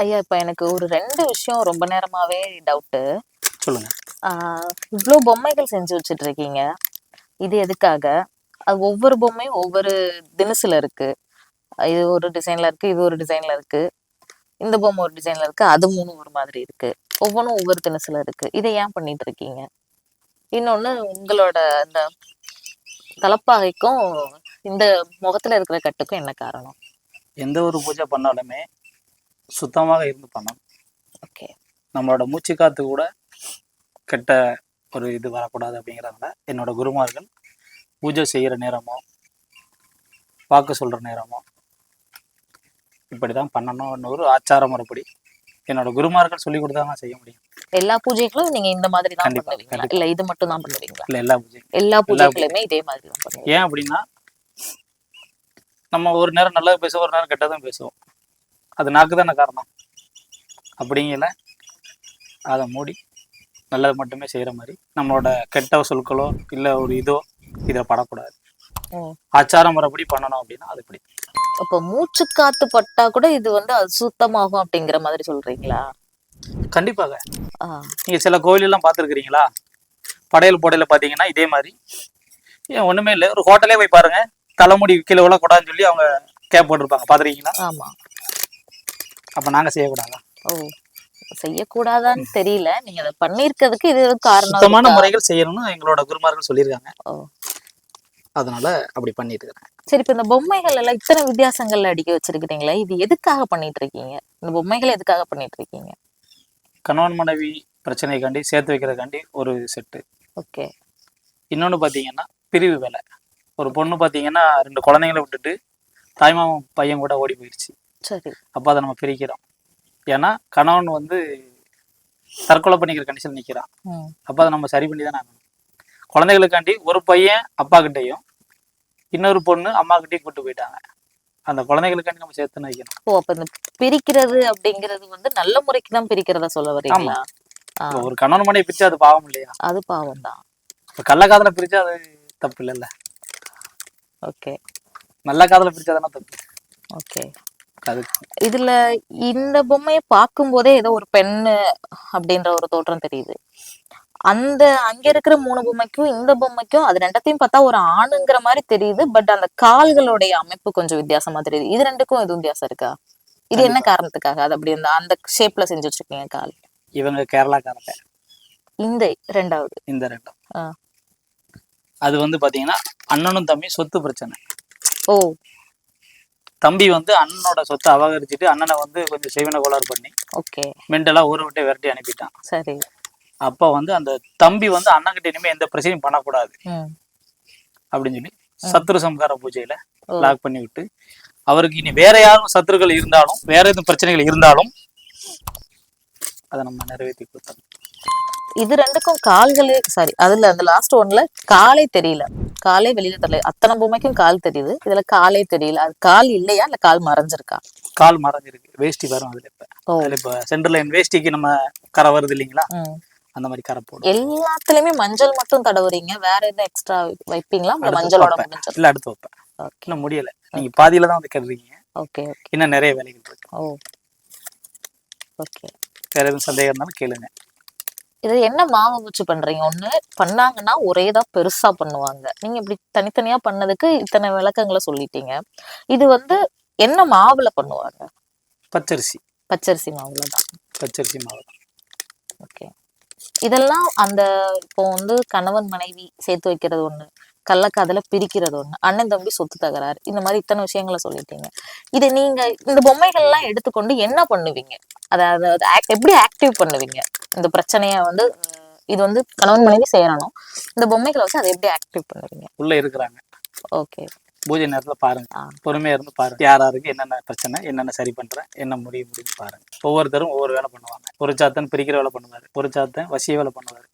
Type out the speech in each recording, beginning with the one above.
ஐயா இப்ப எனக்கு ஒரு ரெண்டு விஷயம் ரொம்ப நேரமாவே டவுட்டு சொல்லுங்க. இவ்வளோ பொம்மைகள் செஞ்சு வச்சுட்டு இருக்கீங்க இது எதுக்காக? அது ஒவ்வொரு பொம்மையும் ஒவ்வொரு தினசுல இருக்கு. இது ஒரு டிசைன்ல இருக்கு இது ஒரு டிசைன்ல இருக்கு. இந்த பொம்மை ஒரு டிசைன்ல இருக்கு அது மூணு ஒரு மாதிரி இருக்கு. ஒவ்வொன்றும் ஒவ்வொரு தினசுல இருக்கு. இதை ஏன் பண்ணிட்டு இருக்கீங்க இன்னொன்னு உங்களோட இந்த தலப்பாகைக்கும் இந்த முகத்துல இருக்கிற கட்டுக்கும் என்ன காரணம்? எந்த ஒரு பூஜை பண்ணாலுமே சுத்தமாக இருந்து பண்ணணும் ஓகே. நம்மளோட மூச்சு காத்து கூட கெட்ட ஒரு இது வரக்கூடாது அப்படிங்கிறதுனால என்னோட குருமார்கள் பூஜை செய்கிற நேரமோ வாக்கு சொல்கிற நேரமோ இப்படி தான் பண்ணணும்னு ஒரு ஆச்சார முறைப்படி என்னோட குருமார்கள் சொல்லி கொடுத்தா தான் செய்ய முடியும். எல்லா பூஜைகளும் நீங்க இந்த மாதிரி தான் பண்ணுவீங்களா. இல்ல இது மட்டும் தான் பண்ணுவீங்களா? இல்லை எல்லா பூஜையும். எல்லா பூஜைகளுமே இதே மாதிரி தான் ஏன் அப்படின்னா நம்ம ஒரு நேரம் நல்லது பேசுவோம் ஒரு நேரம் கெட்டதும் பேசுவோம். அது நாக்கு தானே காரணம்? அப்படிங்கல அதை மூடி நல்லது மட்டுமே செய்கிற மாதிரி நம்மளோட கெட்ட சொற்களோ இல்லை ஒரு இதோ இதில் படக்கூடாது. ம். ஆச்சார முறைப்படி பண்ணணும் அப்படின்னா அது இப்படி. அப்ப மூச்சு காத்து பட்டா கூட இது வந்து அசுத்தமாகும் அப்படிங்கிற மாதிரி சொல்றீங்களா? கண்டிப்பாக. ஆ, நீங்கள் சில கோயிலெல்லாம் பார்த்துருக்குறீங்களா? படையல் போடையில பார்த்தீங்கன்னா இதே மாதிரி. ஏன் ஒன்றுமே இல்லை. ஒரு ஹோட்டலே போய் பாருங்க. தலைமுடி கீழே விழக்கூடாதுன்னு சொல்லி அவங்க கேப் போட்டிருப்பாங்க. பார்த்துருக்கீங்களா? ஆமா. அப்போ நாங்கள் செய்யக்கூடாதா? ஓ செய்யக்கூடாதான்னு தெரியல. நீங்க அதை பண்ணிருக்கிறதுக்கு இது காரணம் சுத்தமான? முறைகள் செய்யணும்னு எங்களோட குருமார்கள் சொல்லியிருக்காங்க. ஓ. அதனால அப்படி பண்ணிட்டு இருக்கிறேன் சரி இப்ப இந்த பொம்மைகள் எல்லாம் இத்தனை வித்தியாசங்கள்ல அடிக்க வச்சிருக்கீங்களே இது எதுக்காக பண்ணிட்டு இருக்கீங்க இந்த பொம்மைகளை எதுக்காக பண்ணிட்டு இருக்கீங்க கணவன் மனைவி பிரச்சனைக்காண்டி சேர்த்து வைக்கிறதுக்காண்டி ஒரு செட்டு. ஓகே. இன்னொன்று பார்த்தீங்கன்னா பிரிவு வேலை. ஒரு பொண்ணு பார்த்தீங்கன்னா ரெண்டு குழந்தைங்களை விட்டுட்டு தாய்மாமன் பையன் கூட ஓடி போயிடுச்சு சரி. அப்போ அதை நம்ம பிரிக்கிறோம். ஏன்னா கணவன் வந்து தற்கொலை பண்ணிக்கிற கண்டிஷன் நிற்கிறான் அப்போ அதை நம்ம சரி பண்ணி தானே ஆகணும். குழந்தைகளுக்காண்டி ஒரு பையன் அப்பா கிட்டேயும் இன்னொரு பொண்ணு அம்மா கிட்டேயும் கூட்டு போயிட்டாங்க. அந்த குழந்தைகளுக்காண்டி நம்ம சேர்த்து வைக்கணும் ஓ அப்ப இந்த பிரிக்கிறது அப்படிங்கிறது வந்து நல்ல முறைக்கு தான் பிரிக்கிறதா சொல்ல வரீங்களா ஒரு கணவன் மனைவி பிரிச்சு அது பாவம் இல்லையா? அது பாவம் தான். கள்ள காதல பிரிச்சா அது தப்பு இல்லைல்ல. ஓகே. நல்ல காதல பிரிச்சா தானே தப்பு. ஓகே. இதுல இந்த பொம்மையை பார்க்கும்போதே ஏதோ ஒரு பெண்ணு அப்படின்ற ஒரு தோற்றம் தெரியுது. அந்த அங்க இருக்கிற மூணு பொம்மைக்கும் இந்த பொம்மைக்கும் அது ரெண்டத்தையும் பார்த்தா ஒரு ஆணுங்கிற மாதிரி தெரியுது. பட் அந்த கால்களுடைய அமைப்பு கொஞ்சம் வித்தியாசமா தெரியுது. இது ரெண்டுக்கும் எதுவும் வித்தியாசம் இருக்கா? இது என்ன காரணத்துக்காக? அது அப்படி அந்த அந்த ஷேப்ல செஞ்சு வச்சிருக்கீங்க கால். இவங்க கேரளாக்காரங்க இந்த ரெண்டாவது. இந்த ரெண்டும். ஆ. அது வந்து பாத்தீங்கன்னா அண்ணனும் தம்பி சொத்து பிரச்சனை. ஓ. தம்பி வந்து அண்ணனோட சொத்தை அபகரிச்சுட்டு அண்ணனை வந்து கொஞ்சம் செய்வன கோளாறு பண்ணி ஓகே. மென்டலா ஊரை விட்டு விரட்டி அனுப்பிட்டான். சரி. அப்போ வந்து அந்த தம்பி வந்து அண்ணன்கிட்ட இனிமே எந்த பிரச்சனையும் பண்ணக்கூடாது. அப்படின்னு சொல்லி சத்ரு சம்கார பூஜையில. லாக் பண்ணி விட்டு அவருக்கு இனி வேற யாரும் சத்துருக்கள் இருந்தாலும் வேற எதுவும் பிரச்சனைகள் இருந்தாலும் அதை நம்ம நிறைவேற்றி கொடுத்தோம் இது ரெண்டுக்கும் கால்களே சாரி அதுல அந்த லாஸ்ட் ஒன்ல காலே தெரியல. காலே வெளியில தெரியல. அத்தனை பொம்மைக்கும் கால் தெரியுது. இதுல காலே தெரியல. அது கால் இல்லையா? இல்ல கால் மறைஞ்சிருக்கா? கால் மறைஞ்சிருக்கு. வேஷ்டி வரும் அதுல இப்ப. அதுல இப்ப சென்டர் லைன் வேஷ்டிக்கு நம்ம கரை வருது இல்லைங்களா. அந்த மாதிரி கரை போடும். எல்லாத்துலயுமே மஞ்சள் மட்டும் தடவுறீங்க. வேற எதுவும் எக்ஸ்ட்ரா வைப்பீங்களா? மஞ்சளோட. முடிஞ்சது இல்ல அடுத்து வைப்பேன். இன்னும் முடியல. நீங்க பாதியில தான் வந்து கருதுறீங்க ஓகே ஓகே இன்னும் நிறைய வேலைகள் இருக்கு. ஓ. ஓகே வேற எதுவும் சந்தேகம் இருந்தாலும் கேளுங்க. இது என்ன மாவு வச்சு பண்றீங்க? ஒண்ணு பண்ணாங்கன்னா ஒரேதா பெருசா பண்ணுவாங்க. நீங்க இப்படி தனித்தனியா பண்ணதுக்கு இத்தனை விளக்கங்களை சொல்லிட்டீங்க. இது வந்து என்ன மாவுல பண்ணுவாங்க? பச்சரிசி. பச்சரிசி மாவுல தான். பச்சரிசி மாவு. ஓகே. இதெல்லாம் அந்த இப்போ வந்து கணவன் மனைவி சேர்த்து வைக்கிறது ஒண்ணு. கள்ளக்காதல பிரிக்கிறது ஒண்ணு. அண்ணன் தம்பி சொத்து தகராறு. இந்த மாதிரி இத்தனை விஷயங்களை சொல்லிட்டீங்க. இது நீங்க இந்த பொம்மைகள் எல்லாம் எடுத்துக்கொண்டு என்ன பண்ணுவீங்க? அதாவது அது எப்படி ஆக்டிவ் பண்ணுவீங்க? இந்த பிரச்சனைய வந்து இது வந்து கணவன் மனைவி செய்யணும் இந்த பொம்மைகளை வச்சு அதை எப்படி ஆக்டிவ் பண்ணுவீங்க? உள்ள இருக்கிறாங்க. ஓகே பூஜை நேரத்துல பாருங்க. பொறுமையா இருந்து பாருங்க. யார் யாருக்கு என்னென்ன பிரச்சனை என்னென்ன சரி பண்றேன் என்ன முடிவு முடிவு பாருங்க. ஒவ்வொருத்தரும் ஒவ்வொரு வேலை பண்ணுவாங்க. ஒரு சாத்தன் பிரிக்கிற வேலை பண்ணுவாரு. ஒரு சாத்தன் வசிய வேலை பண்ணுவாரு.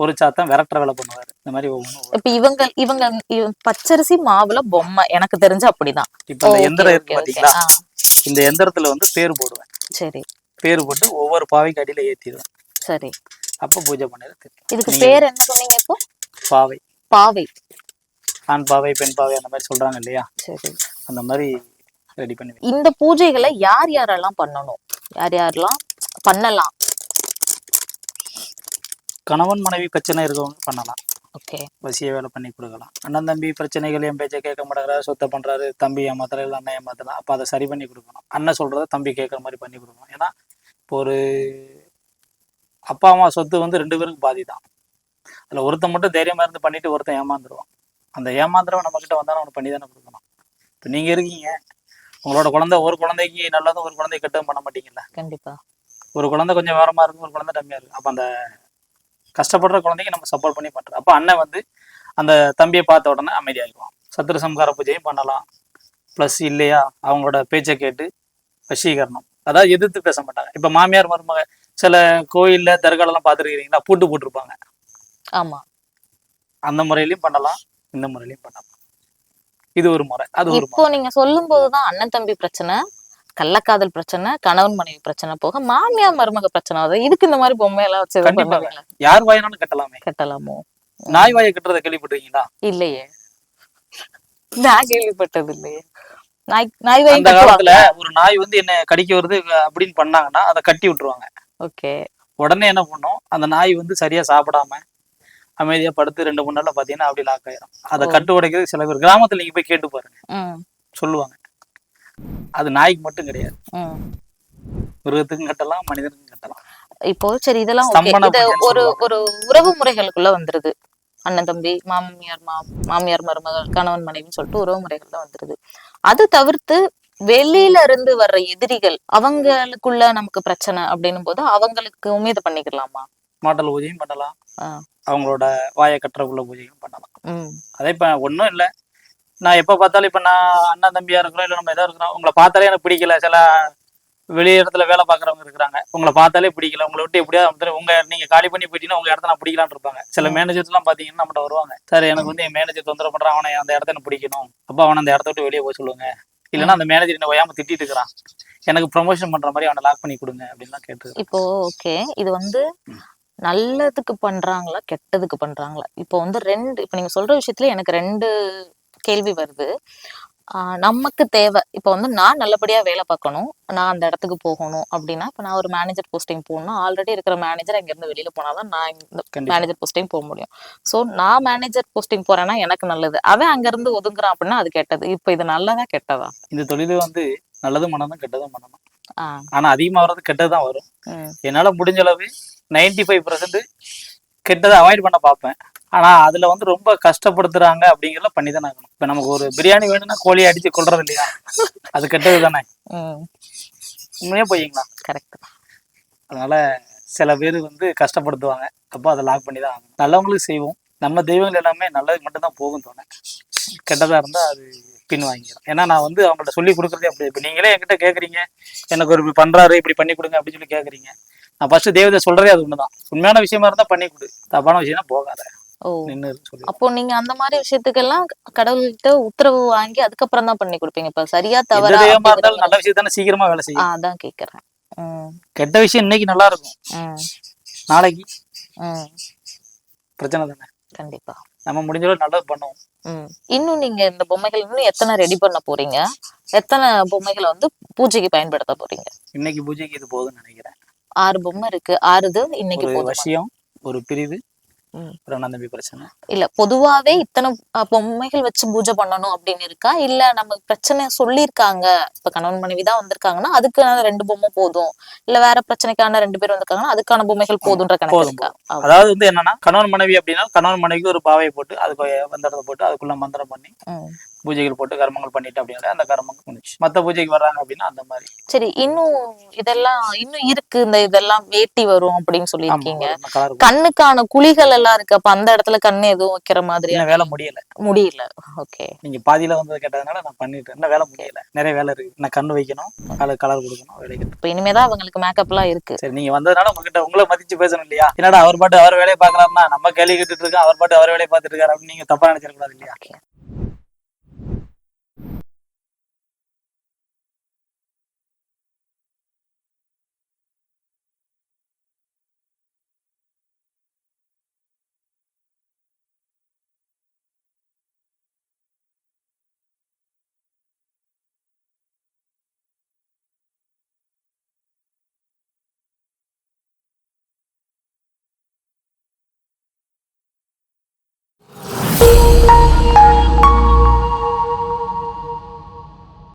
ஒரு சாத்தன் விரட்டுற வேலை பண்ணுவாரு. இந்த மாதிரி ஒவ்வொன்றும் இப்ப இவங்க இவங்க இவங்க பச்சரிசி மாவுல பொம்மை. எனக்கு தெரிஞ்சு அப்படிதான். இப்ப இந்த எந்திரம் இருக்கு. பாத்தீங்களா? ஆ, இந்த எந்திரத்துல வந்து பேர் போடுவேன். சரி. பேர் போட்டு ஒவ்வொரு பாவைக்கு அடியில ஏத்திடுவேன். சரி. அப்ப பூஜை பண்ணது இதுக்கு பேர் என்ன சொன்னீங்க இப்போ? பாவை. பாவை. ஆண் பாவை பெண் பாவை அந்த மாதிரி சொல்றாங்க இல்லையா? சரி. அந்த மாதிரி ரெடி பண்ணி இந்த பூஜைகளை யார் யாரெல்லாம் பண்ணணும்? யார் யாரெல்லாம் பண்ணலாம்? கணவன் மனைவி பிரச்சனை இருக்கவங்க பண்ணலாம். ஓகே. வசிய வேலை பண்ணி கொடுக்கலாம். அண்ணன் தம்பி பிரச்சனைகள் என் பேச்சை கேட்க மாட்டேங்கிறாரு சொத்தை பண்றாரு தம்பி ஏமாத்துறாரு இல்லை அண்ணன் ஏமாத்தலாம் அப்போ அதை சரி பண்ணி கொடுக்கணும். அண்ணன் சொல்றத தம்பி கேட்குற மாதிரி பண்ணி கொடுக்கணும். ஏன்னா இப்போ ஒரு அப்பா அம்மா சொத்து வந்து ரெண்டு பேருக்கு பாதி தான் அதில் ஒருத்தன் மட்டும் தைரியமா இருந்து பண்ணிட்டு ஒருத்தன் ஏமாந்துருவான். அந்த ஏமாந்துறவன் நம்ம கிட்ட வந்தாலும் அவனுக்கு பண்ணி தானே கொடுக்கணும். இப்போ நீங்க இருக்கீங்க. உங்களோட குழந்தை ஒரு குழந்தைக்கு நல்லதும் ஒரு குழந்தை கெட்டதும் பண்ண மாட்டீங்கல்ல. கண்டிப்பா. ஒரு குழந்தை கொஞ்சம் வேறமா இருக்கும் ஒரு குழந்தை டம்மியா இருக்கும். அப்போ அந்த கஷ்டப்படுற குழந்தைக்கு நம்ம சப்போர்ட் பண்ணி பண்றோம் அப்போ அண்ணன் வந்து அந்த தம்பியை பார்த்த உடனே அமைதியாகிடுவான் சத்திர சம்கார பூஜையும் பண்ணலாம். ப்ளஸ் இல்லையா? அவங்களோட பேச்சை கேட்டு வசீகரணம். அதாவது எதிர்த்து பேச மாட்டாங்க. இப்போ மாமியார் மருமக சில கோயில்ல தர்காலெல்லாம் பார்த்துருக்கீங்களா பூட்டு போட்டிருப்பாங்க. ஆமா. அந்த முறையிலையும் பண்ணலாம். இந்த முறையிலையும் பண்ணலாம். இது ஒரு முறை. அது ஒரு இப்போ நீங்க சொல்லும் போதுதான் அண்ணன் தம்பி பிரச்சனை. கள்ளக்காதல் பிரச்சனை கணவன் மனைவி பிரச்சனை போக மாமியார் மருமக பிரச்சனை வருது. இதுக்கு இந்த மாதிரி பொம்மை எல்லாம் வச்சு? யார் வாயினாலும் கட்டலாமே. கட்டலாமோ? நாய் வாயை கட்டுறதை கேள்விப்பட்டிருக்கீங்களா? இல்லையே. நான் கேள்விப்பட்டது இல்லையே நாய் நாய் வாங்கி அந்த காலத்துல ஒரு நாய் வந்து என்ன கடிக்க வருது அப்படின்னு பண்ணாங்கன்னா அதை கட்டி விட்டுருவாங்க. ஓகே. உடனே என்ன பண்ணும்? அந்த நாய் வந்து சரியா சாப்பிடாம அமைதியா படுத்து ரெண்டு மூணு நாள்ல பாத்தீங்கன்னா அப்படி லாக் ஆயிரும். அதை. கட்டு உடைக்கிறது சில பேர். கிராமத்துல நீங்க போய் கேட்டு பாருங்க. சொல்லுவாங்க. அது நாய்க்கு மட்டும் கிடையாது. மிருகத்துக்கும் கட்டலாம் மனிதனுக்கும் கட்டலாம். இப்போ சரி இதெல்லாம் இது ஒரு. ஒரு உறவு முறைகளுக்குள்ள வந்துருது. அண்ணன் தம்பி மாமியார் மா மாமியார் மருமகள் கணவன் மனைவின்னு சொல்லிட்டு உறவு முறைகள்ல வந்துருது. அது தவிர்த்து வெளியில இருந்து வர்ற எதிரிகள் அவங்களுக்குள்ள நமக்கு பிரச்சனை அப்படின்னும் போது அவங்களுக்கு உமீது பண்ணிக்கலாமா? மாட்டல் பூஜையும் பண்ணலாம். அவங்களோட வாயை கட்டுறக்குள்ள பூஜையும் பண்ணலாம். அதே இப்ப ஒண்ணும் இல்ல. நான் எப்ப பார்த்தாலும் இப்ப நான் அண்ணன் தம்பியா இருக்கிறோம் இல்ல நம்ம ஏதோ இருக்கிறோம் உங்களை பார்த்தாலே எனக்கு பிடிக்கல. சில வெளி இடத்துல வேலை பார்க்குறவங்க இருக்கிறாங்க. உங்களை பார்த்தாலே பிடிக்கல. உங்களை விட்டு எப்படியாவது அமுத்துறேன். உங்க நீங்க காலி பண்ணி போயிட்டீங்கன்னா உங்க இடத்த நான் பிடிக்கலாம்னு இருப்பாங்க. சில ம். மேனேஜர்ஸ் எல்லாம் பாத்தீங்கன்னா நம்மகிட்ட வருவாங்க. சார் எனக்கு வந்து என் மேனேஜர் தொந்தரவு பண்றான். அவனை அந்த இடத்த எனக்கு பிடிக்கணும். அப்ப அவனை அந்த இடத்த விட்டு வெளியே போக சொல்லுங்க. இல்லைன்னா அந்த மேனேஜர் என்ன ஓயாம திட்டிட்டு இருக்கிறான். எனக்கு ப்ரமோஷன் பண்ற மாதிரி அவனை லாக் பண்ணி கொடுங்க. அப்படின்னு தான் கேட்டு இப்போ ஓகே இது வந்து நல்லதுக்கு பண்றாங்களா கெட்டதுக்கு பண்றாங்களா? இப்போ வந்து ரெண்டு இப்போ நீங்க சொல்ற விஷயத்துல எனக்கு ரெண்டு கேள்வி வருது. நமக்கு தேவை. இப்போ வந்து நான் நல்லபடியா வேலை பார்க்கணும். நான் அந்த இடத்துக்கு போகணும் அப்படின்னா இப்போ நான் ஒரு மேனேஜர் போஸ்டிங் போகணும் ஆல்ரெடி இருக்கிற மேனேஜர் அங்க இருந்து வெளியில போனாதான் நான் இந்த மேனேஜர் போஸ்டிங் போக முடியும். சோ நான் மேனேஜர் போஸ்டிங் போறேன்னா எனக்கு நல்லது. அவன் அங்க இருந்து ஒதுங்குறான் அப்படின்னா அது கெட்டது. இப்போ இது நல்லதா கெட்டதா? இந்த தொழில் வந்து நல்லதும் பண்ணணும் கெட்டதும் பண்ணணும். ஆஹ் ஆனா அதிகமா வர்றது கெட்டது தான் வரும். என்னால முடிஞ்ச அளவு நைன்டி ஃபைவ் பர்சன்ட் கெட்டதை அவாய்ட் பண்ண பார்ப்பேன். ஆனா அதுல வந்து ரொம்ப கஷ்டப்படுத்துறாங்க அப்படிங்கிறத பண்ணி தானே ஆகணும். இப்ப நமக்கு ஒரு பிரியாணி வேணும்னா கோழியை அடிச்சு கொள்றது இல்லையா? அது கெட்டது தானே உண்மையே போய்ங்களா கரெக்ட். அதனால சில பேர் வந்து கஷ்டப்படுத்துவாங்க. அப்போ அதை லாக் பண்ணி தான் ஆகணும். நல்லவங்களுக்கு செய்வோம். நம்ம தெய்வங்கள் எல்லாமே நல்லதுக்கு மட்டும்தான் போகும் தோணை கெட்டதா இருந்தா அது பின் வாங்கிடும் ஏன்னா நான் வந்து அவங்கள்ட்ட சொல்லி கொடுக்குறதே அப்படி இப்போ நீங்களே என்கிட்ட கேட்குறீங்க எனக்கு ஒரு இப்படி பண்றாரு இப்படி பண்ணி கொடுங்க அப்படின்னு சொல்லி கேட்குறீங்க நான் ஃபர்ஸ்ட் தெய்வத்தை சொல்றதே அது ஒண்ணுதான். உண்மையான விஷயமா இருந்தா பண்ணி கொடு. தப்பான விஷயம்னா போகாத. அப்போ நீங்க அந்த மாதிரி விஷயத்துக்கெல்லாம் கடவுள்கிட்ட உத்தரவு வாங்கி அதுக்கப்புறம் தான் பண்ணி கொடுப்பீங்க இப்ப? சரியா தவறா நல்ல விஷயம் தானே சீக்கிரமா வேலை செய்யும். அதான் கேக்குறேன். கெட்ட விஷயம் இன்னைக்கு நல்லா இருக்கும். நாளைக்கு. பிரச்சனை தானே. கண்டிப்பா. நம்ம முடிஞ்ச அளவு நல்லது பண்ணுவோம். இன்னும் நீங்க இந்த பொம்மைகள் இன்னும் எத்தனை ரெடி பண்ண போறீங்க? எத்தனை பொம்மைகளை வந்து பூஜைக்கு பயன்படுத்த போறீங்க? இன்னைக்கு பூஜைக்கு இது போதும்னு நினைக்கிறேன். ஆறு பொம்மை இருக்கு. ஆறு இது இன்னைக்கு ஒரு விஷயம் ஒரு பிரிவு ம். ஒரு அண்ணன் தம்பி பிரச்சனை. இல்ல பொதுவாவே இத்தனை பொம்மைகள் வச்சு பூஜை பண்ணணும் அப்படின்னு இருக்கா? இல்ல நம்ம பிரச்சனை சொல்லியிருக்காங்க. இப்ப கணவன் மனைவி தான் வந்திருக்காங்கன்னா அதுக்கான ரெண்டு பொம்மை போதும். இல்ல வேற பிரச்சனைக்கான ரெண்டு பேர் வந்திருக்காங்கன்னா அதுக்கான பொம்மைகள் போதுன்ற கணக்கு இருக்கா? அதாவது வந்து என்னன்னா கணவன் மனைவி அப்படின்னா கணவன் மனைவிக்கு ஒரு பாவையை போட்டு அதுக்கு வந்தடத்தை போட்டு அதுக்குள்ள மந்திரம் பண்ணி. பூஜைகள் போட்டு கர்மங்கள் பண்ணிட்டு அப்படின்னா அந்த கர்மங்கள் முடிச்சு மத்த பூஜைக்கு வர்றாங்க அப்படின்னா அந்த மாதிரி. சரி இன்னும் இதெல்லாம் இன்னும் இருக்கு இந்த இதெல்லாம் வேட்டி வரும் அப்படின்னு சொல்லியிருக்கீங்க. கண்ணுக்கான குழிகள் எல்லாம் இருக்கு அப்ப அந்த இடத்துல கண்ணு எதுவும் வைக்கிற மாதிரி வேலை முடியல. முடியல. ஓகே. நீங்க பாதியில வந்து கேட்டதுனால நான் பண்ணிட்டேன். இன்னும் வேலை முடியல. நிறைய வேலை இருக்கு. நான் கண்ணு வைக்கணும் கலர் கலர் கொடுக்கணும் வேலைக்கு இப்ப இனிமேதான் அவங்களுக்கு மேக்கப் எல்லாம் இருக்கு. சரி நீங்க வந்ததுனால உங்ககிட்ட உங்களை மதிச்சு பேசணும் இல்லையா? என்னடா அவர் பாட்டு அவர் வேலையை பார்க்கலாம்னா நம்ம கேள்வி கேட்டுட்டு இருக்கோம் அவர் பாட்டு அவர் வேலையை பார்த்துட்டு இருக்காரு அப்படின்னு நீங்க தப்பா நினைச்சிடக்கூடாது இல்லையா.